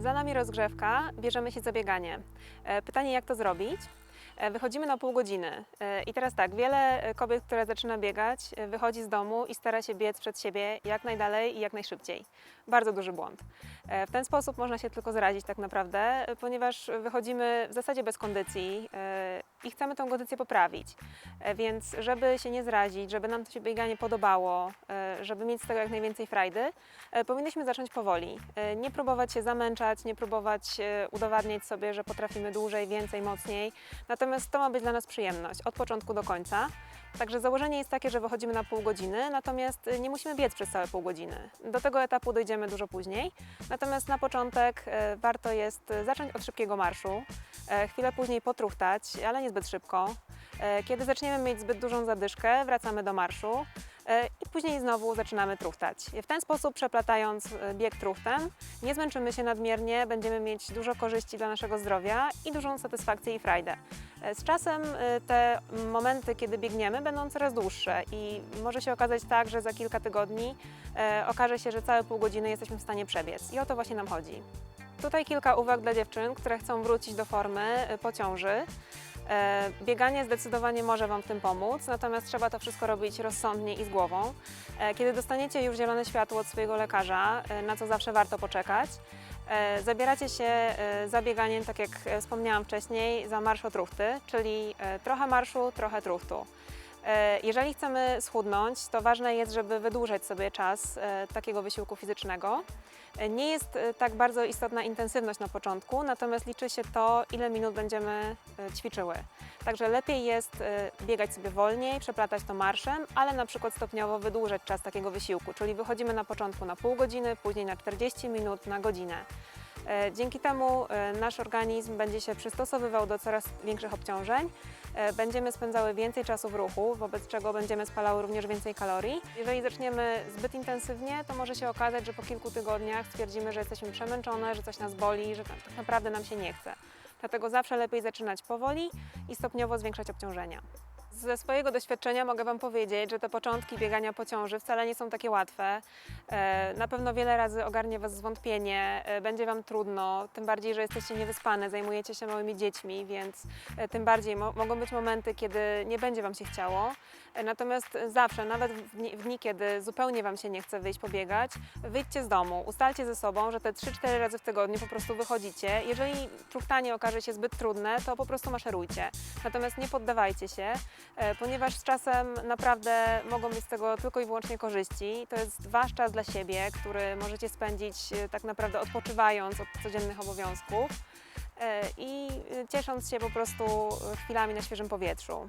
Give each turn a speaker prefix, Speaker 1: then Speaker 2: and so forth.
Speaker 1: Za nami rozgrzewka, bierzemy się za bieganie. E, Pytanie, jak to zrobić? E, Wychodzimy na pół godziny. E, I teraz tak, wiele e, kobiet, które zaczyna biegać, wychodzi z domu i stara się biec przed siebie jak najdalej i jak najszybciej. Bardzo duży błąd. W ten sposób można się tylko zarazić tak naprawdę, ponieważ wychodzimy w zasadzie bez kondycji i chcemy tę kondycję poprawić. Więc żeby się nie zrazić, żeby nam to się bieganie podobało, żeby mieć z tego jak najwięcej frajdy, powinniśmy zacząć powoli. Nie próbować się zamęczać, nie próbować udowadniać sobie, że potrafimy dłużej, więcej, mocniej. Natomiast to ma być dla nas przyjemność od początku do końca. Także założenie jest takie, że wychodzimy na pół godziny, natomiast e, nie musimy biec przez całe pół godziny. Do tego etapu dojdziemy dużo później. Natomiast na początek e, warto jest e, zacząć od szybkiego marszu, chwilę później potruchtać, ale nie zbyt szybko. Kiedy zaczniemy mieć zbyt dużą zadyszkę, wracamy do marszu i później znowu zaczynamy truchtać. W ten sposób przeplatając bieg truchtem, nie zmęczymy się nadmiernie, będziemy mieć dużo korzyści dla naszego zdrowia i dużą satysfakcję i frajdę. E, Z czasem e, te momenty, kiedy biegniemy, będą coraz dłuższe i może się okazać tak, że za kilka tygodni e, okaże się, że całe pół godziny jesteśmy w stanie przebiec i o to właśnie nam chodzi. Tutaj kilka uwag dla dziewczyn, które chcą wrócić do formy po ciąży. Bieganie zdecydowanie może Wam w tym pomóc, natomiast trzeba to wszystko robić rozsądnie i z głową. Kiedy dostaniecie już zielone światło od swojego lekarza, na co zawsze warto poczekać, zabieracie się e, za bieganiem, tak jak e, wspomniałam wcześniej, za marsz o truchty, czyli e, trochę marszu, trochę truchtu. E, Jeżeli chcemy schudnąć, to ważne jest, żeby wydłużać sobie czas e, takiego wysiłku fizycznego. E, Nie jest tak bardzo istotna intensywność na początku, natomiast liczy się to, ile minut będziemy ćwiczyły. Także lepiej jest biegać sobie wolniej, przeplatać to marszem, ale na przykład stopniowo wydłużać czas takiego wysiłku, czyli wychodzimy na początku na pół godziny, później na 40 minut, na godzinę. E, Dzięki temu e, nasz organizm będzie się przystosowywał do coraz większych obciążeń, e, będziemy spędzały więcej czasu w ruchu, wobec czego będziemy spalały również więcej kalorii. Jeżeli zaczniemy zbyt intensywnie, to może się okazać, że po kilku tygodniach stwierdzimy, że jesteśmy przemęczone, że coś nas boli, że tak tak naprawdę nam się nie chce. Dlatego zawsze lepiej zaczynać powoli i stopniowo zwiększać obciążenia. Ze swojego doświadczenia mogę Wam powiedzieć, że te początki biegania po ciąży wcale nie są takie łatwe. E, Na pewno wiele razy ogarnie Was zwątpienie, e, będzie Wam trudno, tym bardziej, że jesteście niewyspane, zajmujecie się małymi dziećmi, więc e, tym bardziej mo- mogą być momenty, kiedy nie będzie Wam się chciało. Natomiast zawsze, nawet w dni, w dni, kiedy zupełnie Wam się nie chce wyjść pobiegać, wyjdźcie z domu, ustalcie ze sobą, że te 3-4 razy w tygodniu po prostu wychodzicie. Jeżeli truchtanie okaże się zbyt trudne, to po prostu maszerujcie. Natomiast nie poddawajcie się, ponieważ z czasem naprawdę mogą być z tego tylko i wyłącznie korzyści. To jest Wasz czas dla siebie, który możecie spędzić e, tak naprawdę odpoczywając od codziennych obowiązków e, i e, ciesząc się po prostu e, chwilami na świeżym powietrzu.